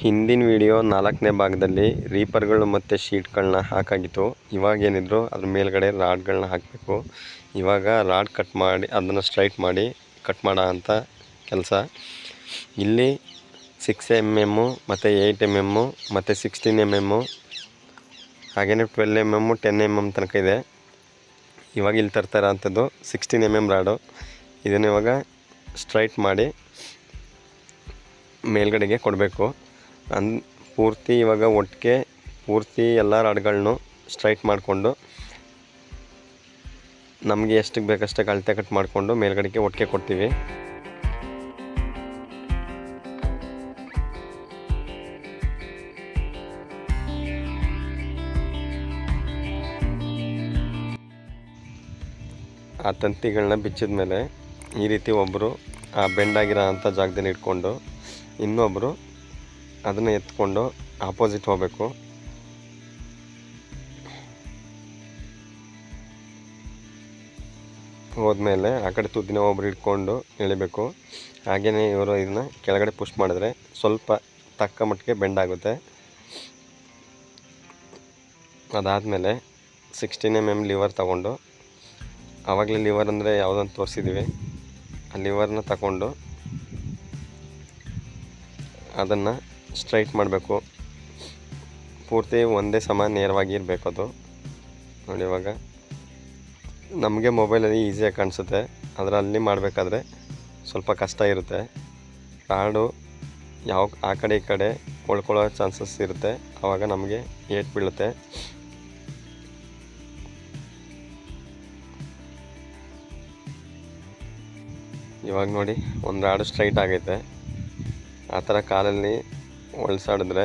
ಹಿಂದಿನ ವಿಡಿಯೋ ನಾಲ್ಕನೇ ಭಾಗದಲ್ಲಿ ರೀಪರ್ಗಳು ಮತ್ತು ಶೀಟ್ಗಳನ್ನ ಹಾಕಾಗಿತ್ತು. ಇವಾಗ ಏನಿದ್ರು ಅದ್ರ ಮೇಲ್ಗಡೆ ರಾಡ್ಗಳನ್ನ ಹಾಕಬೇಕು. ಇವಾಗ ರಾಡ್ ಕಟ್ ಮಾಡಿ ಅದನ್ನು ಸ್ಟ್ರೈಟ್ ಮಾಡಿ ಕಟ್ ಮಾಡೋ ಅಂಥ ಕೆಲಸ. ಇಲ್ಲಿ ಸಿಕ್ಸ್ ಎಂ ಎಮ್ಮು ಮತ್ತು ಏಯ್ಟ್ ಎಂ ಎಮ್ಮು ಮತ್ತು ಸಿಕ್ಸ್ಟೀನ್ ಎಂ ಎಮ್ಮು ಹಾಗೆಯೇ twelve M M ten M M ತನಕ ಇದೆ. ಇವಾಗ ಇಲ್ಲಿ ತರ್ತಾ ಇರೋಂಥದ್ದು ಸಿಕ್ಸ್ಟೀನ್ ಎಂ ಎಂ ರಾಡು ಇದನ್ನು ಇವಾಗ ಸ್ಟ್ರೈಟ್ ಮಾಡಿ ಮೇಲ್ಗಡೆಗೆ ಕೊಡಬೇಕು. ಅನ್ ಪೂರ್ತಿ ಇವಾಗ ಒಟ್ಟಿಗೆ ಪೂರ್ತಿ ಎಲ್ಲ ರಾಡ್ಗಳನ್ನೂ ಸ್ಟ್ರೈಟ್ ಮಾಡಿಕೊಂಡು ನಮಗೆ ಎಷ್ಟಕ್ಕೆ ಬೇಕಷ್ಟಕ್ಕೆ ಅಳತೆ ಕಟ್ ಮಾಡಿಕೊಂಡು ಮೇಲ್ಗಡೆಗೆ ಒಟ್ಟಿಗೆ ಕೊಡ್ತೀವಿ. ಆ ತಂತಿಗಳನ್ನ ಬಿಚ್ಚಿದ ಮೇಲೆ ಈ ರೀತಿ ಒಬ್ಬರು ಆ ಬೆಂಡಾಗಿರೋ ಅಂಥ ಜಾಗದಲ್ಲಿ ಇಟ್ಕೊಂಡು ಇನ್ನೊಬ್ಬರು ಅದನ್ನು ಎತ್ಕೊಂಡು ಆಪೋಸಿಟ್ ಹೋಗಬೇಕು. ಹೋದ್ಮೇಲೆ ಆ ಕಡೆ ತುದಿನ ಒಬ್ರು ಇಟ್ಕೊಂಡು ಎಳಿಬೇಕು. ಹಾಗೆಯೇ ಇವರು ಇದನ್ನ ಕೆಳಗಡೆ ಪುಷ್ ಮಾಡಿದ್ರೆ ಸ್ವಲ್ಪ ತಕ್ಕ ಮಟ್ಟಿಗೆ ಬೆಂಡ್ ಆಗುತ್ತೆ. ಅದಾದಮೇಲೆ ಸಿಕ್ಸ್ಟೀನ್ ಎಂ ಎಂ ಲಿವರ್ ತಗೊಂಡು ಆವಾಗಲೇ ಲಿವರ್ ಅಂದರೆ ಯಾವುದಂತ ತೋರಿಸಿದ್ದೀವಿ ಆ ಲಿವರ್ನ ತಗೊಂಡು ಅದನ್ನು ಸ್ಟ್ರೈಟ್ ಮಾಡಬೇಕು. ಪೂರ್ತಿ ಒಂದೇ ಸಮ ನೇರವಾಗಿ ಇರಬೇಕು ಅದು. ನೋಡಿ ಇವಾಗ. ನಮಗೆ ಮೊಬೈಲಲ್ಲಿ ಈಸಿಯಾಗಿ ಕಾಣಿಸುತ್ತೆ. ಅದರಲ್ಲಿ ಮಾಡಬೇಕಾದ್ರೆ ಸ್ವಲ್ಪ ಕಷ್ಟ ಇರುತ್ತೆ. ರಾಡು ಯಾವ, ಆ ಕಡೆ ಈ ಕಡೆ ಕೊಳ್ಕೊಳ್ಳೋ ಚಾನ್ಸಸ್ ಇರುತ್ತೆ. ಆವಾಗ ನಮಗೆ ಏಟ್ ಬೀಳುತ್ತೆ. ಇವಾಗ ನೋಡಿ ಒಂದು ರಾಡು ಸ್ಟ್ರೈಟ್ ಆಗೈತೆ. ಆ ಥರ ಕಾಲಲ್ಲಿ ಒಳಸಾಡಿದ್ರೆ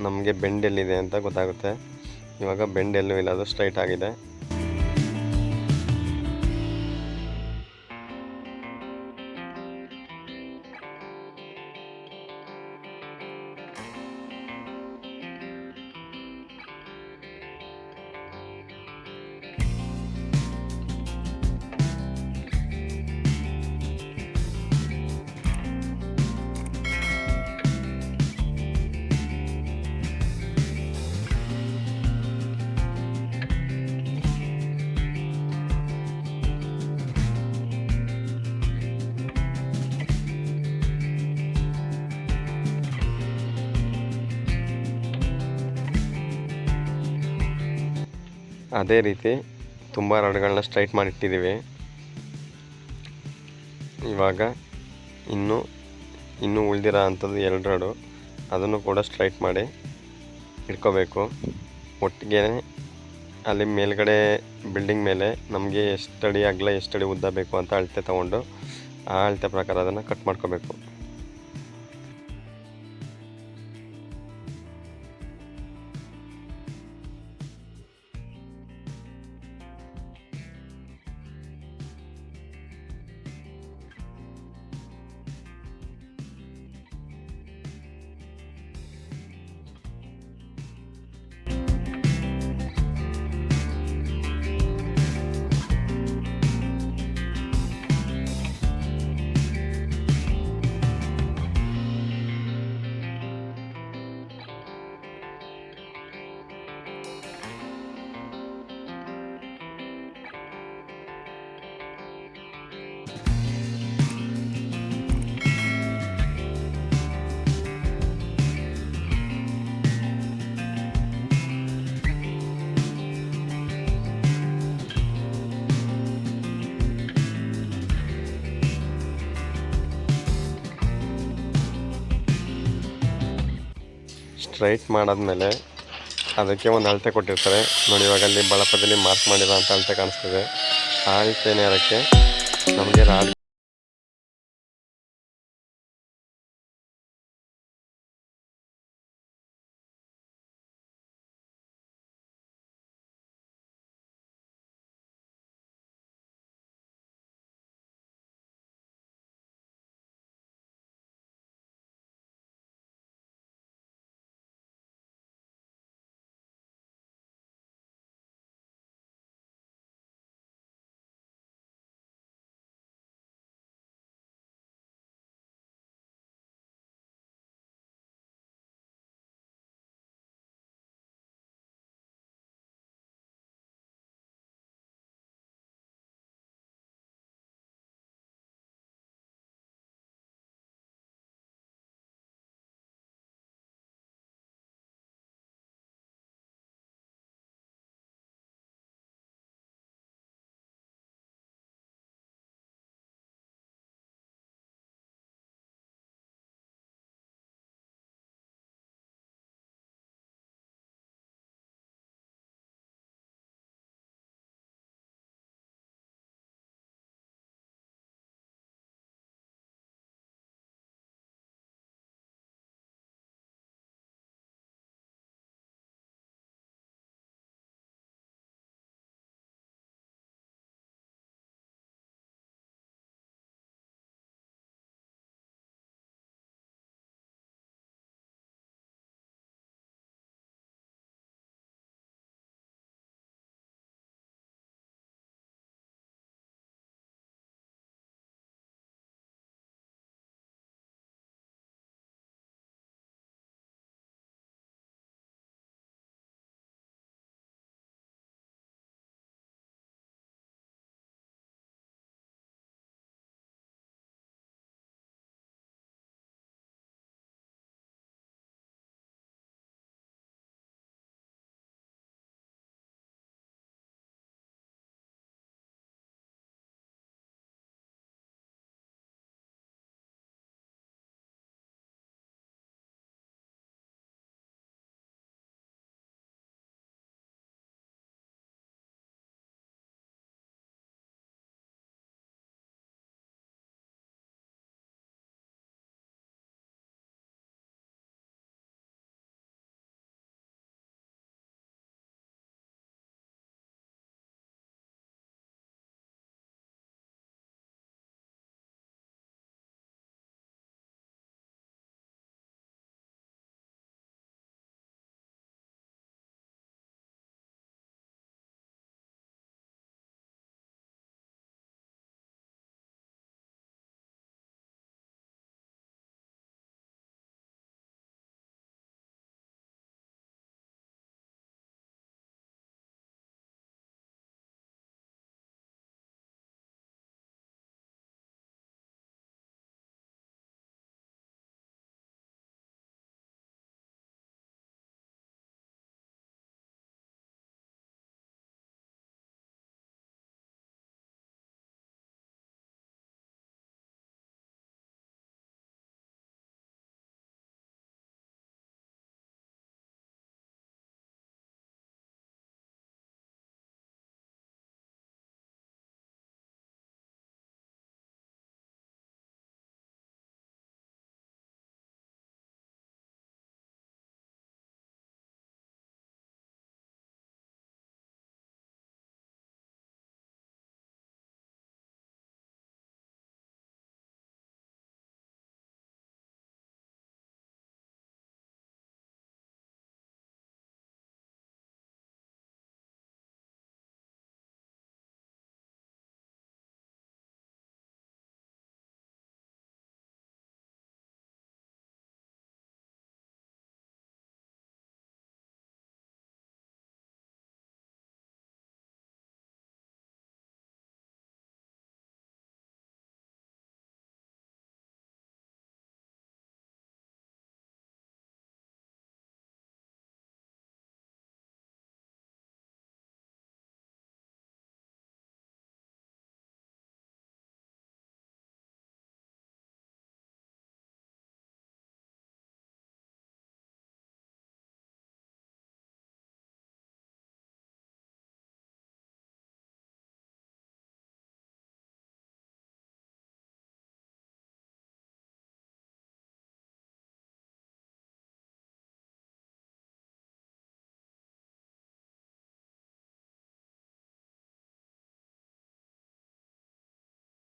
ನಮಗೆ ಬೆಂಡ್ ಎಲ್ಲಿದೆ ಅಂತ ಗೊತ್ತಾಗುತ್ತೆ. ಇವಾಗ ಬೆಂಡ್ ಎಲ್ಲೂ ಇಲ್ಲ ಅದು ಸ್ಟ್ರೈಟ್ ಆಗಿದೆ. ಅದೇ ರೀತಿ ತುಂಬ ರಾಡ್ಗಳನ್ನ ಸ್ಟ್ರೈಟ್ ಮಾಡಿಟ್ಟಿದ್ದೀವಿ ಇವಾಗ ಇನ್ನೂ ಇನ್ನೂ ಉಳಿದಿರೋ ಅಂಥದ್ದು ಎರಡು ರಾಡು, ಅದನ್ನು ಕೂಡ ಸ್ಟ್ರೈಟ್ ಮಾಡಿ ಇಟ್ಕೋಬೇಕು. ಒಟ್ಟಿಗೆ ಅಲ್ಲಿ ಮೇಲ್ಗಡೆ ಬಿಲ್ಡಿಂಗ್ ಮೇಲೆ ನಮಗೆ ಎಷ್ಟು ಅಡಿ ಅಗಲ ಎಷ್ಟು ಅಡಿ ಉದ್ದ ಬೇಕು ಅಂತ ಅಳತೆ ತೊಗೊಂಡು ಆ ಅಳತೆ ಪ್ರಕಾರ ಅದನ್ನು ಕಟ್ ಮಾಡ್ಕೋಬೇಕು. ಸ್ಟ್ರೈಟ್ ಮಾಡಾದ್ಮೇಲೆ ಅದಕ್ಕೆ ಒಂದು ಅಳತೆ ಕೊಟ್ಟಿರ್ತಾರೆ. ನೋಡಿ, ಇವಾಗ ಅಲ್ಲಿ ಬಳಪದಲ್ಲಿ ಮಾರ್ಕ್ ಮಾಡಿರೋ ಅಂತ ಅಳತೆ ಕಾಣಿಸ್ತದೆ. ಆ ಅಳತೆ ನೇರಕ್ಕೆ ನಮಗೆ ರಾಡ್